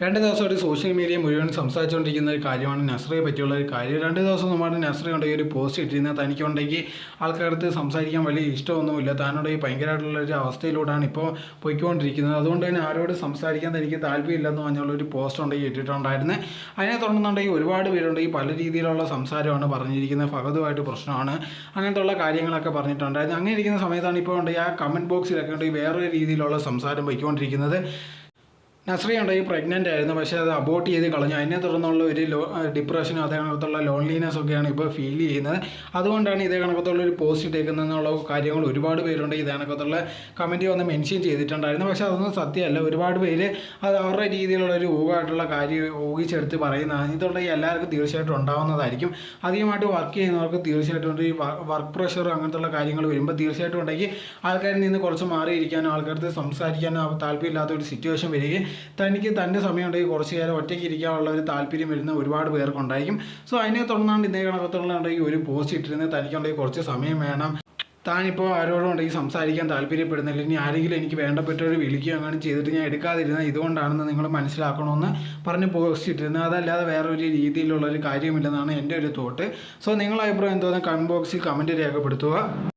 രണ്ട് ദിവസം ഒരു സോഷ്യൽ മീഡിയ മുഴുവൻ സംസാരിച്ചുകൊണ്ടിരിക്കുന്ന ഒരു കാര്യമാണ് നസ്രയെ പറ്റിയുള്ള ഒരു കാര്യം. രണ്ട് ദിവസം നമ്മുടെ നസ്ര ഉണ്ടെങ്കിൽ ഒരു പോസ്റ്റ് ഇട്ടിരുന്ന തനിക്കുണ്ടെങ്കിൽ ആൾക്കാർക്ക് സംസാരിക്കാൻ വലിയ ഇഷ്ടമൊന്നുമില്ല. താനുണ്ടെങ്കിൽ ഭയങ്കരമായിട്ടുള്ള ഒരു അവസ്ഥയിലൂടെയാണ് ഇപ്പോൾ പോയിക്കൊണ്ടിരിക്കുന്നത്. അതുകൊണ്ട് തന്നെ ആരോട് സംസാരിക്കാൻ തനിക്ക് താല്പര്യമില്ലെന്ന് പറഞ്ഞുള്ള ഒരു പോസ്റ്റ് ഉണ്ടെങ്കിൽ ഇട്ടിട്ടുണ്ടായിരുന്നു. അതിനെ തുടർന്നുണ്ടെങ്കിൽ ഒരുപാട് പേരുണ്ടെങ്കിൽ പല രീതിയിലുള്ള സംസാരമാണ് പറഞ്ഞിരിക്കുന്നത്. ഫഹദുമായിട്ട് പ്രശ്നമാണ്. അങ്ങനത്തെ ഉള്ള കാര്യങ്ങളൊക്കെ പറഞ്ഞിട്ടുണ്ടായിരുന്നു. അങ്ങനെ ഇരിക്കുന്ന സമയത്താണ് ഇപ്പോൾ ഉണ്ടെങ്കിൽ ആ കമന്റ് ബോക്സിലൊക്കെ ഉണ്ടെങ്കിൽ വേറൊരു രീതിയിലുള്ള സംസാരം പോയിക്കൊണ്ടിരിക്കുന്നത്. നസ്രിയ ഉണ്ടെങ്കിൽ പ്രഗ്നന്റ് ആയിരുന്നു. പക്ഷേ അത് അബോട്ട് ചെയ്ത് കളഞ്ഞു. അതിനെ തുടർന്നുള്ള ഒരു ലോ ഡിപ്രഷനും അതേ കണക്കത്തുള്ള ലോൺലിനെസ് ഒക്കെയാണ് ഇപ്പോൾ ഫീൽ ചെയ്യുന്നത്. അതുകൊണ്ടാണ് ഇതേ കണക്കത്തുള്ള ഒരു പോസ്റ്റ് ഇട്ടേക്കുന്നതെന്നുള്ള കാര്യങ്ങൾ ഒരുപാട് പേരുണ്ട്. ഇതേ കണക്കത്തുള്ള കമന്റ് വന്ന് മെൻഷൻ ചെയ്തിട്ടുണ്ടായിരുന്നു. പക്ഷേ അതൊന്നും സത്യമല്ല. ഒരുപാട് പേര് അത് അവരുടെ രീതിയിലുള്ള ഒരു ഊഹമായിട്ടുള്ള കാര്യം ഊഹിച്ചെടുത്ത് പറയുന്നതാണ് ഇതുണ്ടെങ്കിൽ എല്ലാവർക്കും തീർച്ചയായിട്ടും ഉണ്ടാവുന്നതായിരിക്കും. അധികമായിട്ട് വർക്ക് ചെയ്യുന്നവർക്ക് തീർച്ചയായിട്ടും ഈ വർക്ക് പ്രഷർ അങ്ങനത്തുള്ള കാര്യങ്ങൾ വരുമ്പോൾ തീർച്ചയായിട്ടും ഉണ്ടെങ്കിൽ ആൾക്കാരിൽ നിന്ന് കുറച്ച് മാറിയിരിക്കാനും ആൾക്കാർക്ക് സംസാരിക്കാനും താല്പര്യമില്ലാത്ത ഒരു സിറ്റുവേഷൻ വരികയും തനിക്ക് തന്റെ സമയം ഉണ്ടെങ്കിൽ കുറച്ച് നേരം ഒറ്റയ്ക്ക് ഇരിക്കാനുള്ള ഒരു താല്പര്യം വരുന്ന ഒരുപാട് പേർക്കുണ്ടായിരിക്കും. സോ അതിനെ തുടർന്നാണ് ഇതേ കണക്കത്തുള്ള ഉണ്ടെങ്കിൽ ഒരു പോസ്റ്റ് ഇട്ടിരുന്നത്. തനിക്കുണ്ടെങ്കിൽ കുറച്ച് സമയം വേണം. താനിപ്പോൾ ആരോടും ഉണ്ടെങ്കിൽ സംസാരിക്കാൻ താല്പര്യപ്പെടുന്നില്ല. ഇനി ആരെങ്കിലും എനിക്ക് വേണ്ടപ്പെട്ടവർ വിളിക്കുകയോ അങ്ങനെ ചെയ്തിട്ട് ഞാൻ എടുക്കാതിരുന്ന ഇതുകൊണ്ടാണെന്ന് നിങ്ങൾ മനസ്സിലാക്കണമെന്ന് പറഞ്ഞ് പോസ്റ്റ് ഇട്ടിരുന്നത്. അതല്ലാതെ വേറെ ഒരു രീതിയിലുള്ള ഒരു കാര്യമില്ലെന്നാണ് എന്റെ ഒരു തോട്ട് സോ നിങ്ങളുടെ അഭിപ്രായം എന്തോന്ന് കമന്റ് ബോക്സിൽ കമന്റ് രേഖപ്പെടുത്തുക.